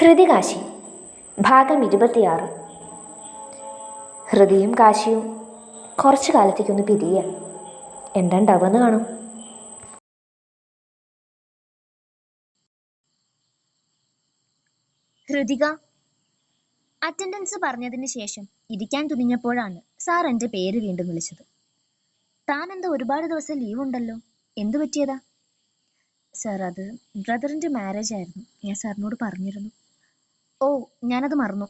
ഹൃതികാശി ഭാഗം ഇരുപത്തിയാറ്. ഹൃതിയും കാശിയും കുറച്ചു കാലത്തേക്കൊന്ന് പിരിയ. എന്താണ്ടാവുമെന്ന് കാണും. ഹൃതിക അറ്റൻഡൻസ് പറഞ്ഞതിന് ശേഷം ഇരിക്കാൻ തുടങ്ങിയപ്പോഴാണ് സാർ എന്റെ പേര് വീണ്ടും വിളിച്ചത്. താൻ എന്താ ഒരുപാട് ദിവസം ലീവ് ഉണ്ടല്ലോ? എന്തു പറ്റിയതാ? സാർ അത് ബ്രദറിന്റെ മാരേജ് ആയിരുന്നു. ഞാൻ സാറിനോട് പറഞ്ഞിരുന്നു. ഓ ഞാനത് മറന്നു.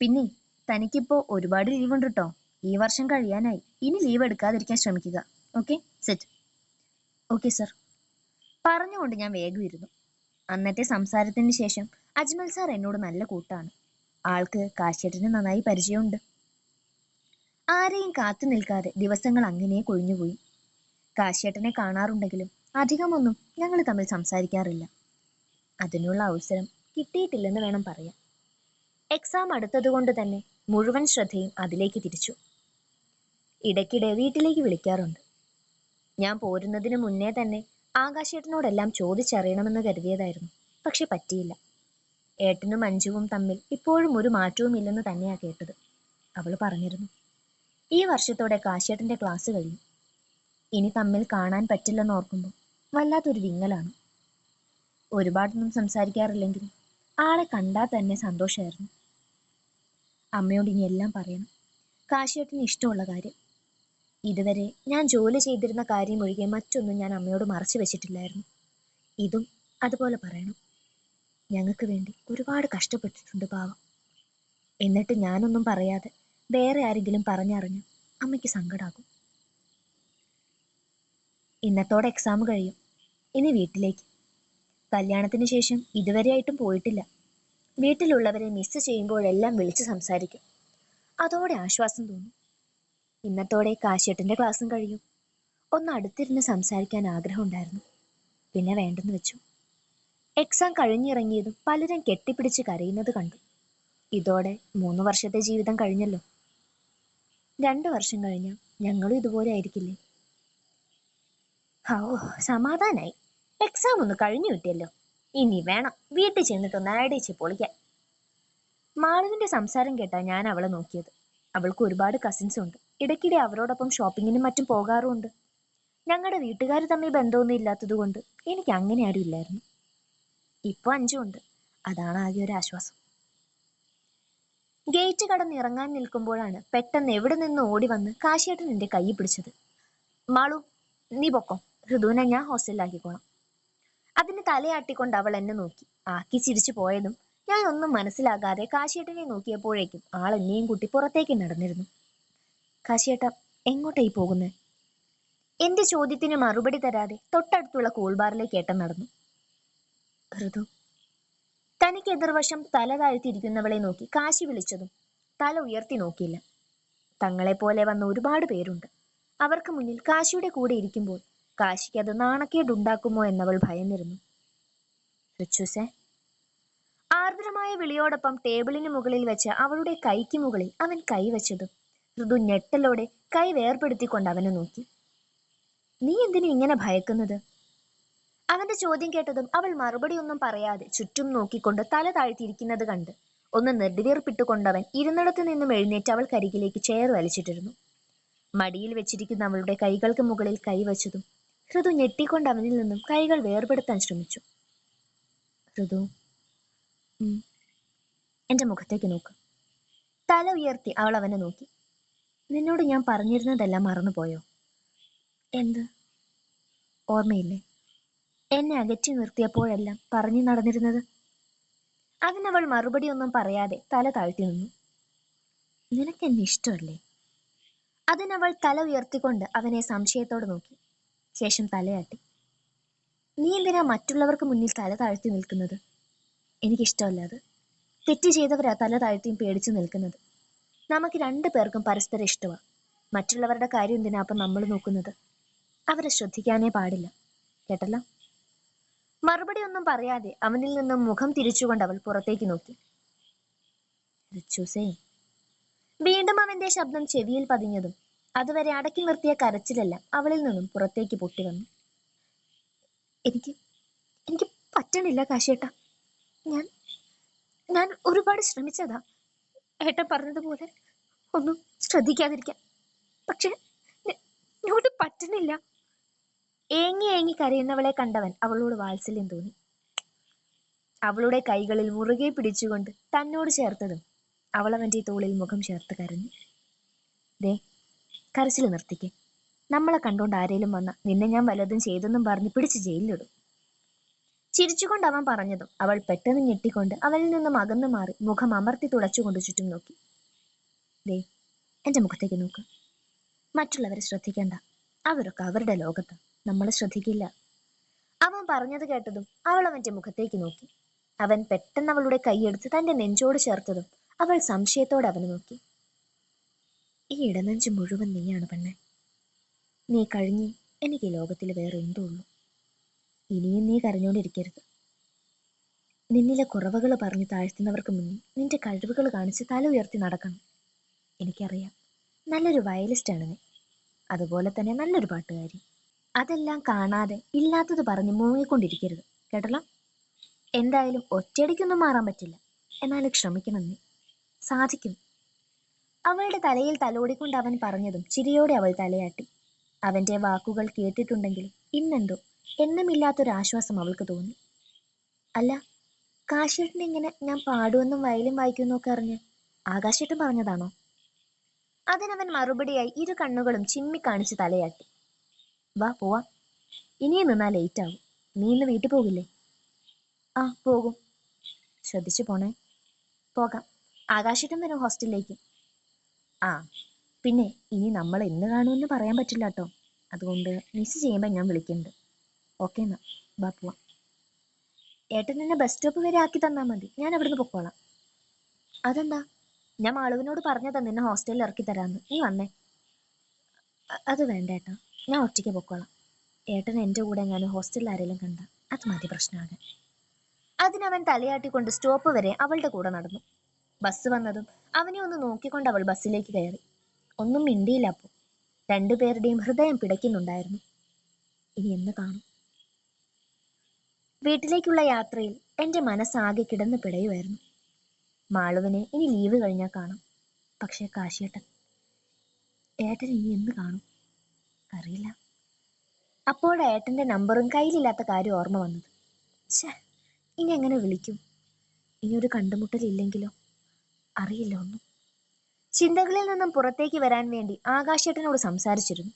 പിന്നെ തനിക്കിപ്പോൾ ഒരുപാട് ലീവ് ഉണ്ട് കേട്ടോ ഈ വർഷം കഴിയാനായി. ഇനി ലീവ് എടുക്കാതിരിക്കാൻ ശ്രമിക്കുക. ഓക്കെ സെറ്റ് ഓക്കെ സർ പറഞ്ഞുകൊണ്ട് ഞാൻ വേഗം ഇരുന്നു. അന്നത്തെ സംസാരത്തിന് ശേഷം അജ്മൽ സാർ എന്നോട് നല്ല കൂട്ടാണ്. ആൾക്ക് കാശ്യട്ടിന് നന്നായി പരിചയമുണ്ട്. ആരെയും കാത്തു നിൽക്കാതെ ദിവസങ്ങൾ അങ്ങനെ കൊഴിഞ്ഞുപോയി കാശ്യേട്ടനെ കാണാറുണ്ടെങ്കിലും അധികമൊന്നും ഞങ്ങൾ തമ്മിൽ സംസാരിക്കാറില്ല. അതിനുള്ള അവസരം കിട്ടിയിട്ടില്ലെന്ന് വേണം പറയാൻ. എക്സാം അടുത്തതുകൊണ്ട് തന്നെ മുഴുവൻ ശ്രദ്ധയും അതിലേക്ക് തിരിച്ചു. ഇടയ്ക്കിടെ വീട്ടിലേക്ക് വിളിക്കാറുണ്ട്. ഞാൻ പോരുന്നതിന് മുന്നേ തന്നെ ആകാശേട്ടനോടെല്ലാം ചോദിച്ചറിയണമെന്ന് കരുതിയതായിരുന്നു. പക്ഷെ പറ്റിയില്ല. ഏട്ടനും മഞ്ജുവും തമ്മിൽ ഇപ്പോഴും ഒരു മാറ്റവും ഇല്ലെന്ന് തന്നെയാ കേട്ടത്. അവൾ പറഞ്ഞിരുന്നു. ഈ വർഷത്തോടെ കാശേട്ടന്റെ ക്ലാസ് കഴിയും ഇനി തമ്മിൽ കാണാൻ പറ്റില്ലെന്ന് ഓർക്കുമ്പോൾ വല്ലാത്തൊരു വിങ്ങലാണ്. ഒരുപാടൊന്നും സംസാരിക്കാറില്ലെങ്കിലും ആളെ കണ്ടാൽ തന്നെ സന്തോഷമായിരുന്നു അമ്മയോട് ഇനി എല്ലാം പറയണം. കാശിയേട്ടന് ഇഷ്ടമുള്ള കാര്യം. ഇതുവരെ ഞാൻ ജോലി ചെയ്തിരുന്ന കാര്യം ഒഴികെ മറ്റൊന്നും ഞാൻ അമ്മയോട് മറച്ചു വെച്ചിട്ടില്ലായിരുന്നു. ഇതും അതുപോലെ പറയണം. ഞങ്ങൾക്ക് വേണ്ടി ഒരുപാട് കഷ്ടപ്പെട്ടിട്ടുണ്ട് പാവം. എന്നിട്ട് ഞാനൊന്നും പറയാതെ വേറെ ആരെങ്കിലും പറഞ്ഞറിഞ്ഞ് അമ്മയ്ക്ക് സങ്കടാകും. ഇന്നത്തോടെ എക്സാം കഴിയും. ഇനി വീട്ടിലേക്ക്. കല്യാണത്തിന് ശേഷം ഇതുവരെയായിട്ടും പോയിട്ടില്ല. വീട്ടിലുള്ളവരെ മിസ് ചെയ്യുമ്പോഴെല്ലാം വിളിച്ച് സംസാരിക്കും. അതോടെ ആശ്വാസം തോന്നും. ഇന്നത്തോടെ കാശ്യട്ടിന്റെ ക്ലാസ്സും കഴിയും. ഒന്ന് അടുത്തിരുന്ന് സംസാരിക്കാൻ ആഗ്രഹമുണ്ടായിരുന്നു. പിന്നെ വേണ്ടെന്ന് വെച്ചു. എക്സാം കഴിഞ്ഞിറങ്ങിയതും പലരും കെട്ടിപ്പിടിച്ച് കരയുന്നത് കണ്ടു. ഇതോടെ മൂന്ന് വർഷത്തെ ജീവിതം കഴിഞ്ഞല്ലോ. രണ്ടു വർഷം കഴിഞ്ഞാൽ ഞങ്ങളും ഇതുപോലെ ആയിരിക്കില്ലേ? ഓ സമാധാനായി. എക്സാം ഒന്ന് കഴിഞ്ഞു കിട്ടിയല്ലോ. ഇനി വേണം വീട്ടിൽ ചെന്നിട്ടൊന്ന് ആടിച്ച് പൊളിക്കാൻ. മാളവിന്റെ സംസാരം കേട്ടാ ഞാൻ അവളെ നോക്കിയത്. അവൾക്ക് ഒരുപാട് കസിൻസ് ഉണ്ട്. ഇടയ്ക്കിടെ അവരോടൊപ്പം ഷോപ്പിങ്ങിനും മറ്റും പോകാറുമുണ്ട്. ഞങ്ങളുടെ വീട്ടുകാർ തമ്മിൽ ബന്ധമൊന്നും ഇല്ലാത്തത് കൊണ്ട് എനിക്ക് അങ്ങനെ ആരും ഇല്ലായിരുന്നു. ഇപ്പൊ അഞ്ചുണ്ട് അതാണ് ആകെ ഒരു ആശ്വാസം. ഗേറ്റ് കടന്ന് ഇറങ്ങാൻ നിൽക്കുമ്പോഴാണ് പെട്ടെന്ന് എവിടെ നിന്ന് ഓടി വന്ന് കാശിയേട്ടൻ എന്റെ കൈ പിടിച്ചത്. മാളു നീ പൊക്കോ. ഋതുവിനെ ഞാൻ ഹോസ്റ്റലിലാക്കിക്കോളാം അതിന് തലയാട്ടിക്കൊണ്ട് അവൾ എന്നെ നോക്കി. ആക്കി ചിരിച്ചു പോയതും ഞാൻ ഒന്നും മനസ്സിലാകാതെ കാശിയേട്ടനെ നോക്കിയപ്പോഴേക്കും ആൾ എന്നെയും കൂട്ടി പുറത്തേക്ക് നടന്നിരുന്നു. കാശിയേട്ട എങ്ങോട്ടായി പോകുന്നത് എന്റെ ചോദ്യത്തിന് മറുപടി തരാതെ തൊട്ടടുത്തുള്ള കൂൾബാറിലേക്ക് ഏട്ടൻ നടന്നു. ഋതു തനിക്ക് എതിർവശം തല താഴ്ത്തിയിരിക്കുന്നവളെ നോക്കി കാശി വിളിച്ചതും തല ഉയർത്തി നോക്കിയില്ല. തങ്ങളെ പോലെ വന്ന ഒരുപാട് പേരുണ്ട്. അവർക്ക് മുന്നിൽ കാശിയുടെ കൂടെ ഇരിക്കുമ്പോൾ കാശിക്ക് അത് നാണക്കേടുണ്ടാക്കുമോ എന്നവൾ ഭയന്നിരുന്നു. റിച്ചുസേ ആർദ്രമായ വിളിയോടൊപ്പം ടേബിളിന് മുകളിൽ വെച്ച് അവളുടെ കൈക്ക് മുകളിൽ അവൻ കൈവച്ചതും ഋതു ഞെട്ടലോടെ കൈ വേർപെടുത്തിക്കൊണ്ട് അവനെ നോക്കി. നീ എന്തിനു ഇങ്ങനെ ഭയക്കുന്നത്? അവന്റെ ചോദ്യം കേട്ടതും അവൾ മറുപടി ഒന്നും പറയാതെ ചുറ്റും നോക്കിക്കൊണ്ട് തല താഴ്ത്തിയിരിക്കുന്നത് കണ്ട് ഒന്ന് നെടുവീർപ്പിട്ടുകൊണ്ടവൻ ഇരുന്നിടത്തു നിന്നും എഴുന്നേറ്റ് അവൾ കരികിലേക്ക് ചെയർ വലിച്ചിട്ടിരുന്നു. മടിയിൽ വെച്ചിരിക്കുന്ന അവളുടെ കൈകൾക്ക് മുകളിൽ കൈവച്ചതും ഋതു ഞെട്ടിക്കൊണ്ട് അവനിൽ നിന്നും കൈകൾ വേർപെടുത്താൻ ശ്രമിച്ചു. ഋതു. എന്റെ മുഖത്തേക്ക് നോക്ക്. തല ഉയർത്തി അവൾ അവനെ നോക്കി. നിന്നോട് ഞാൻ പറഞ്ഞിരുന്നതെല്ലാം മറന്നുപോയോ? എന്ത്? ഓർമ്മയില്ലേ? എന്നെ അകറ്റി നിർത്തിയപ്പോഴെല്ലാം പറഞ്ഞു നടന്നിരുന്നത്? അതിനവൾ മറുപടി ഒന്നും പറയാതെ തല താഴ്ത്തി നിന്നു. നിനക്ക് എന്നെ ഇഷ്ടമല്ലേ? അതിനവൾ തല ഉയർത്തിക്കൊണ്ട് അവനെ സംശയത്തോട് നോക്കി. ശേഷം തലയാട്ടി. നീ എന്തിനാ മറ്റുള്ളവർക്ക് മുന്നിൽ തല താഴ്ത്തി നിൽക്കുന്നത്? എനിക്കിഷ്ടമല്ല അത്. തെറ്റ് ചെയ്തവരാ തല താഴ്ത്തിയും പേടിച്ചു നിൽക്കുന്നത്. നമുക്ക് രണ്ടു പേർക്കും പരസ്പരം ഇഷ്ടമാണ് മറ്റുള്ളവരുടെ കാര്യം എന്തിനാ അപ്പം നമ്മൾ നോക്കുന്നത്? അവരെ ശ്രദ്ധിക്കാനേ പാടില്ല. കേട്ടല്ലോ? മറുപടി ഒന്നും പറയാതെ അവനിൽ നിന്നും മുഖം തിരിച്ചുകൊണ്ട് അവൾ പുറത്തേക്ക് നോക്കി. റിച്ചൂസേ വീണ്ടും അവന്റെ ശബ്ദം ചെവിയിൽ പതിഞ്ഞതും അതുവരെ അടക്കി നിർത്തിയ കരച്ചിലെല്ലാം അവളിൽ നിന്നും പുറത്തേക്ക് പൊട്ടി വന്നു. എനിക്ക് എനിക്ക് പറ്റണില്ല കാശിയേട്ട. ഞാൻ ഞാൻ ഒരുപാട് ശ്രമിച്ചതാ. ഏട്ടൻ പറഞ്ഞതുപോലെ ഒന്നും ശ്രദ്ധിക്കാതിരിക്കാൻ. പക്ഷെ ഇങ്ങോട്ട് പറ്റണില്ല. ഏങ്ങി ഏങ്ങി കരയുന്നവളെ കണ്ടവൻ അവളോട് വാത്സല്യം തോന്നി. അവളുടെ കൈകളിൽ മുറുകെ പിടിച്ചുകൊണ്ട് തന്നോട് ചേർത്തതും അവളവന്റെ തോളിൽ മുഖം ചേർത്ത് കരഞ്ഞു. ദേ കരച്ചിൽ നിർത്തിക്കേ. നമ്മളെ കണ്ടോണ്ട് ആരേലും വന്ന നിന്നെ ഞാൻ വല്ലതും ചെയ്തെന്നും പറഞ്ഞ് പിടിച്ച് ജയിലിലിടും. ചിരിച്ചുകൊണ്ട് അവൻ പറഞ്ഞതും അവൾ പെട്ടെന്ന് ഞെട്ടിക്കൊണ്ട് അവനിൽ നിന്നും അകന്നു മാറി മുഖം അമർത്തി തുടച്ചുകൊണ്ട് ചുറ്റും നോക്കി. ദേ എന്റെ മുഖത്തേക്ക് നോക്ക്. മറ്റുള്ളവരെ ശ്രദ്ധിക്കണ്ട. അവരൊക്കെ അവരുടെ ലോകത്ത്. നമ്മളെ ശ്രദ്ധിക്കില്ല. അവൻ പറഞ്ഞത് കേട്ടതും അവൾ അവന്റെ മുഖത്തേക്ക് നോക്കി. അവൻ പെട്ടെന്ന് അവളുടെ കൈയെടുത്ത് തന്റെ നെഞ്ചോട് ചേർത്തതും അവൾ സംശയത്തോടെ അവനെ നോക്കി. ഈ ഇടനെഞ്ച് മുഴുവൻ നീയാണ് പെണ്ണെ. നീ കഴിഞ്ഞ് എനിക്ക് ലോകത്തിൽ വേറെ എന്തോ ഉള്ളൂ. ഇനിയും നീ കരഞ്ഞോണ്ടിരിക്കരുത്. നിന്നിലെ കുറവുകൾ പറഞ്ഞ് താഴ്ത്തുന്നവർക്ക് മുന്നിൽ നിന്റെ കഴിവുകൾ കാണിച്ച് തല ഉയർത്തി നടക്കണം. എനിക്കറിയാം നല്ലൊരു വയലിസ്റ്റാണ് നീ. അതുപോലെ തന്നെ നല്ലൊരു പാട്ടുകാരി. അതെല്ലാം കാണാതെ ഇല്ലാത്തത് പറഞ്ഞ് മൂങ്ങിക്കൊണ്ടിരിക്കരുത്. കേട്ടല്ലോ? എന്തായാലും ഒറ്റയടിക്കൊന്നും മാറാൻ പറ്റില്ല. എന്നാലും ക്ഷമിക്കണം നീ. സാധിക്കും. അവളുടെ തലയിൽ തലോടിക്കൊണ്ട് അവൻ പറഞ്ഞതും ചിരിയോടെ അവൾ തലയാട്ടി. അവന്റെ വാക്കുകൾ കേട്ടിട്ടുണ്ടെങ്കിലും ഇന്നെന്തോ? എന്നുമില്ലാത്തൊരു ആശ്വാസം അവൾക്ക് തോന്നി. അല്ല കാശേട്ടൻ ഇങ്ങനെ ഞാൻ പാടുമെന്നും വയലും വായിക്കുമെന്നൊക്കെ അറിഞ്ഞ് ആകാശേട്ടൻ പറഞ്ഞതാണോ? അതിനവൻ മറുപടിയായി ഇരു കണ്ണുകളും ചിമ്മി കാണിച്ച് തലയാട്ടി. വാ പോവാ. ഇനിയും നിന്നാ ലേറ്റ് ആവും. നീ ഇന്ന് വീട്ടിൽ പോകില്ലേ? ആ പോകും. ശ്രദ്ധിച്ചു പോണേ. പോകാം. ആകാശേട്ടൻ വരും ഹോസ്റ്റലിലേക്ക് ആ പിന്നെ ഇനി നമ്മൾ എന്ന് കാണുമെന്ന് പറയാൻ പറ്റില്ല കേട്ടോ അതുകൊണ്ട് മിസ് ചെയ്യുമ്പോൾ ഞാൻ വിളിക്കുന്നുണ്ട് ഓക്കെ എന്നാ ബാ പോവാം. ഏട്ടൻ എന്നെ ബസ് സ്റ്റോപ്പ് വരെ ആക്കി തന്നാൽ മതി. ഞാൻ അവിടുന്ന് പൊക്കോളാം. അതെന്താ? ഞാൻ മാളുവിനോട് പറഞ്ഞതാ നിന്നെ ഹോസ്റ്റലിൽ ഇറക്കി തരാമെന്ന് നീ വന്നേ. അത് വേണ്ട ഏട്ടാ. ഞാൻ ഒറ്റയ്ക്ക് പൊക്കോളാം. ഏട്ടൻ എന്റെ കൂടെ ഞാൻ ഹോസ്റ്റലിൽ ആരെങ്കിലും കണ്ട അത് മതി പ്രശ്നമാകാൻ അതിനവൻ തലയാട്ടിക്കൊണ്ട് സ്റ്റോപ്പ് വരെ അവളുടെ കൂടെ നടന്നു. ബസ് വന്നതും അവനെ ഒന്ന് നോക്കിക്കൊണ്ട് അവൾ ബസ്സിലേക്ക് കയറി. ഒന്നും മിണ്ടിയില്ല അപ്പോൾ രണ്ടുപേരുടെയും ഹൃദയം പിടയ്ക്കുന്നുണ്ടായിരുന്നു. ഇനി എന്ന് കാണും? വീട്ടിലേക്കുള്ള യാത്രയിൽ എന്റെ മനസ്സാകെ കിടന്ന് പിടയുമായിരുന്നു. മാളുവിനെ ഇനി ലീവ് കഴിഞ്ഞാൽ കാണും. പക്ഷേ കാശിയേട്ടൻ ഏട്ടൻ ഇനി എന്ന് കാണും? അറിയില്ല. അപ്പോൾ ഏട്ടന്റെ നമ്പറും കയ്യിലില്ലാത്ത കാര്യം ഓർമ്മ വന്നത്. ഇനി എങ്ങനെ വിളിക്കും? ഇനി ഒരു കണ്ടുമുട്ടലില്ലെങ്കിലോ? അറിയില്ല ഒന്നും. ചിന്തകളിൽ നിന്നും പുറത്തേക്ക് വരാൻ വേണ്ടി ആകാശേട്ടനോട് സംസാരിച്ചിരുന്നു.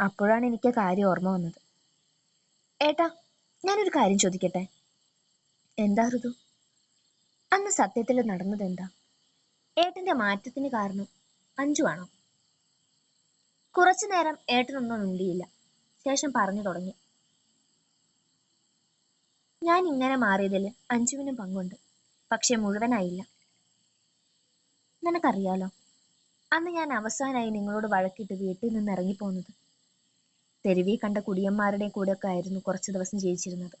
അപ്പോഴാണ് എനിക്ക് കാര്യം ഓർമ്മ വന്നത്. ഏട്ടാ ഞാനൊരു കാര്യം ചോദിക്കട്ടെ? എന്താ ഋതു? അന്ന് സത്യത്തിൽ നടന്നത് എന്താ? ഏട്ടന്റെ മാറ്റത്തിന് കാരണം അഞ്ചു ആണോ? കുറച്ചു നേരം ഏട്ടനൊന്നും മിണ്ടിയില്ല. ശേഷം പറഞ്ഞു തുടങ്ങി. ഞാൻ ഇങ്ങനെ മാറിയതിൽ അഞ്ജുവിനും പങ്കുണ്ട്. പക്ഷെ മുഴുവനായില്ല. നിനക്കറിയാലോ? അന്ന് ഞാൻ അവസാനായി നിങ്ങളോട് വഴക്കിട്ട് വീട്ടിൽ നിന്ന് ഇറങ്ങിപ്പോന്നത്. തെരുവി കണ്ട കുടിയന്മാരുടെ കൂടെയൊക്കെ ആയിരുന്നു കുറച്ച് ദിവസം ജീവിച്ചിരുന്നത്.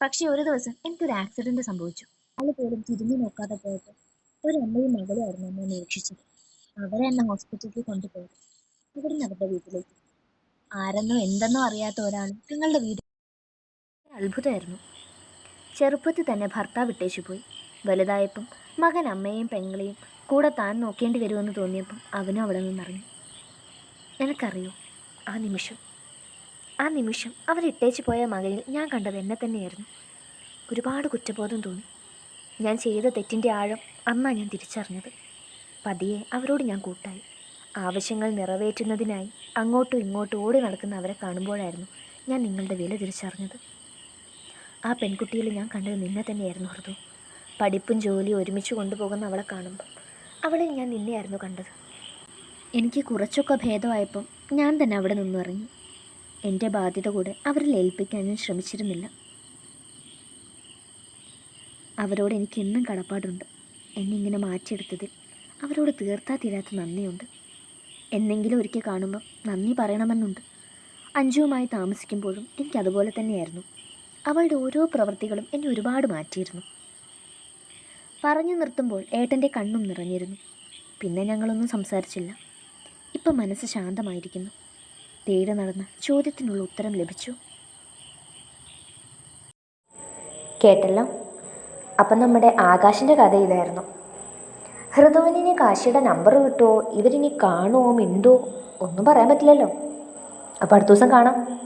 പക്ഷെ ഒരു ദിവസം എനിക്കൊരു ആക്സിഡന്റ് സംഭവിച്ചു. അത് പോലും തിരിഞ്ഞു നോക്കാതെ പോയപ്പോൾ ഒരു അമ്മയും മകളുമായിരുന്നു എന്നെ നിരീക്ഷിച്ചത്. അവരെ എന്നെ ഹോസ്പിറ്റലിൽ കൊണ്ടുപോയത് ഇവിടുന്ന് അവരുടെ വീട്ടിലേക്ക്. ആരെന്നോ എന്തെന്നോ അറിയാത്ത ഒരാൾ ഞങ്ങളുടെ വീട് അത്ഭുതമായിരുന്നു. ചെറുപ്പത്തിൽ തന്നെ ഭർത്താവ് വിട്ടേച്ചു പോയി വലുതായപ്പം മകൻ അമ്മയെയും പെങ്ങളെയും കൂടെ താൻ നോക്കേണ്ടി വരുമെന്ന് തോന്നിയപ്പം അവനും അവിടെ നിന്നിറങ്ങി നിനക്കറിയോ ആ നിമിഷം ആ നിമിഷം അവരിട്ടേച്ച് പോയ മകനിൽ ഞാൻ കണ്ടത് എന്നെ തന്നെയായിരുന്നു. ഒരുപാട് കുറ്റബോധം തോന്നി. ഞാൻ ചെയ്ത തെറ്റിന്റെ ആഴം അന്ന ഞാൻ തിരിച്ചറിഞ്ഞത്. പതിയെ അവരോട് ഞാൻ കൂട്ടായി. ആവശ്യങ്ങൾ നിറവേറ്റുന്നതിനായി അങ്ങോട്ടും ഇങ്ങോട്ടും ഓടി നടക്കുന്ന അവരെ കാണുമ്പോഴായിരുന്നു ഞാൻ നിങ്ങളുടെ വില തിരിച്ചറിഞ്ഞത്. ആ പെൺകുട്ടിയിൽ ഞാൻ കണ്ടത് നിന്നെ തന്നെയായിരുന്നു ഹൃദു. പഠിപ്പും ജോലിയും ഒരുമിച്ച് കൊണ്ടുപോകുന്ന അവളെ കാണുമ്പോൾ അവളെ ഞാൻ നിന്നെയായിരുന്നു കണ്ടത്. എനിക്ക് കുറച്ചൊക്കെ ഭേദമായപ്പം ഞാൻ തന്നെ അവിടെ നിന്നും ഇറങ്ങി. എന്റെ ബാധ്യത കൂടെ അവരിൽ ഏൽപ്പിക്കാൻ ഞാൻ ശ്രമിച്ചിരുന്നില്ല. അവരോട് എനിക്ക് എന്നും കടപ്പാടുണ്ട്. എന്നെ ഇങ്ങനെ മാറ്റിയെടുത്തതിൽ അവരോട് തീർത്താ തീരാത്ത നന്ദിയുണ്ട്. എന്നെങ്കിലും ഒരിക്കൽ കാണുമ്പോൾ നന്ദി പറയണമെന്നുണ്ട്. അഞ്ജുവുമായി താമസിക്കുമ്പോഴും എനിക്ക് അതുപോലെ തന്നെയായിരുന്നു. അവളുടെ ഓരോ പ്രവൃത്തികളും എന്നെ ഒരുപാട് മാറ്റിയിരുന്നു. പറഞ്ഞു നിർത്തുമ്പോൾ ഏട്ടന്റെ കണ്ണും നിറഞ്ഞിരുന്നു. പിന്നെ ഞങ്ങളൊന്നും സംസാരിച്ചില്ല. ഇപ്പം മനസ്സ് ശാന്തമായിരിക്കുന്നു. തേടി നടന്ന ചോദ്യത്തിനുള്ള ഉത്തരം ലഭിച്ചു. കേട്ടല്ലോ? അപ്പം നമ്മുടെ ആകാശിന്റെ കഥ ഇതായിരുന്നു. ഹൃദുവിനി കാശിയുടെ നമ്പർ കിട്ടുമോ ഇവരിനി കാണുമോ മിണ്ടോ? ഒന്നും പറയാൻ പറ്റില്ലല്ലോ. അപ്പോൾ അടുത്ത ദിവസം കാണാം.